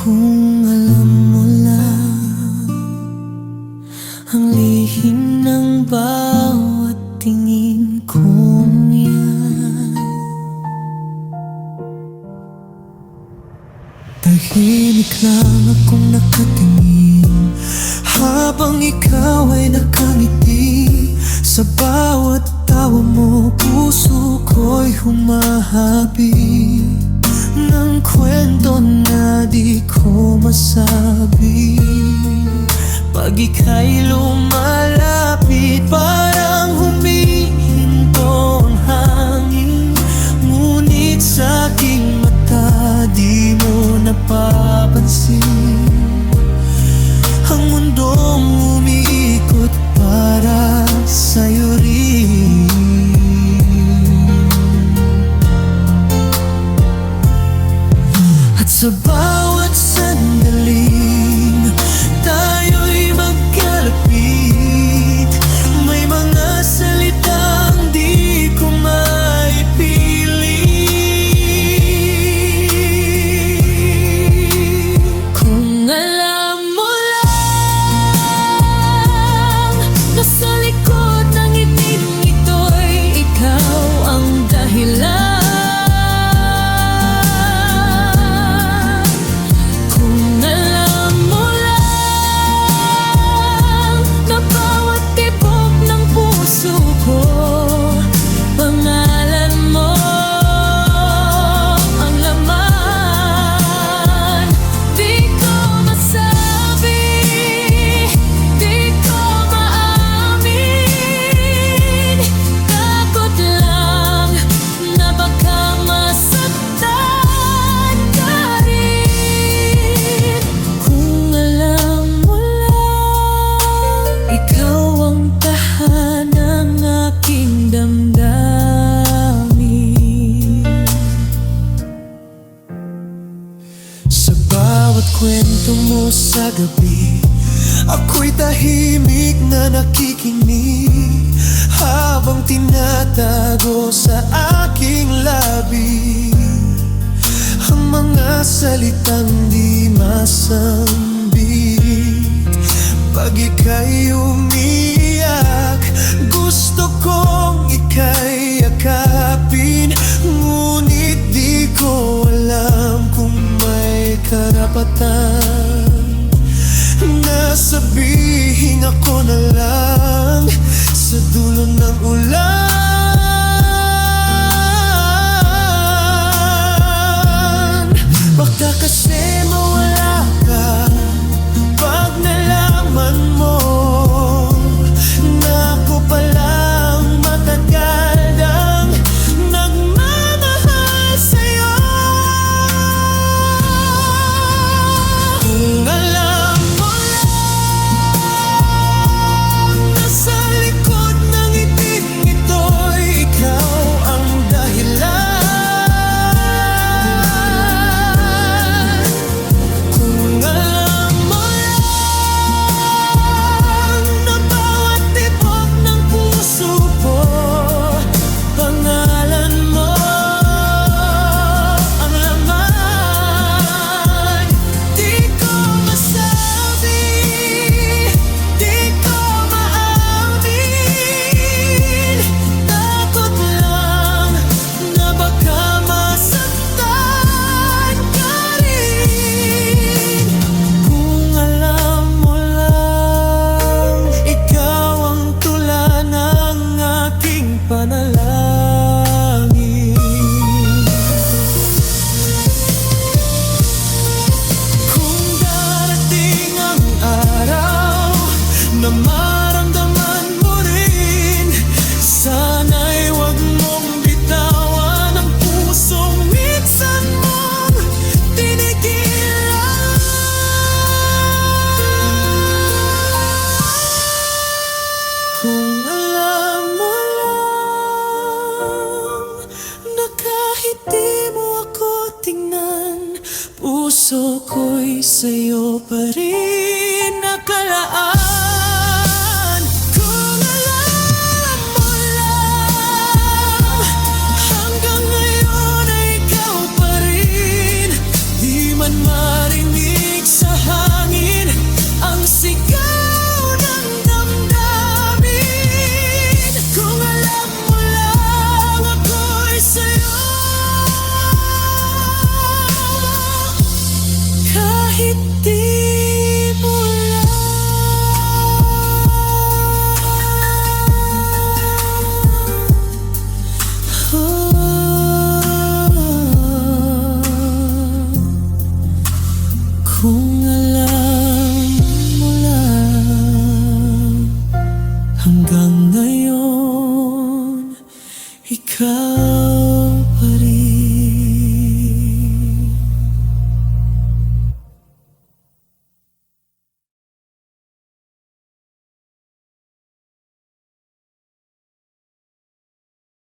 Kung alam mo lang Ang lihim ng bawat tingin kong yan. Tahimik lang akong nakatingin Habang ikaw ay nakangiti. Sa bawat tawa mo, puso ko'y humahabik ng kwento na di ko masabi. Pag ika'y lumalabas above kwento mo sa gabi? Ako'y tahimik na nakikinig Habang tinatago sa aking labi. Ang mga salitang di masambit Pag ika'y umiiyak Gusto kong ika'y yakapin. Ngunit di ko alam kung may karapatan. Piling ako na lang Sa dulo ng ulan. Baka kasi pa the love. puso ko'y sa'yo pa rin. Kung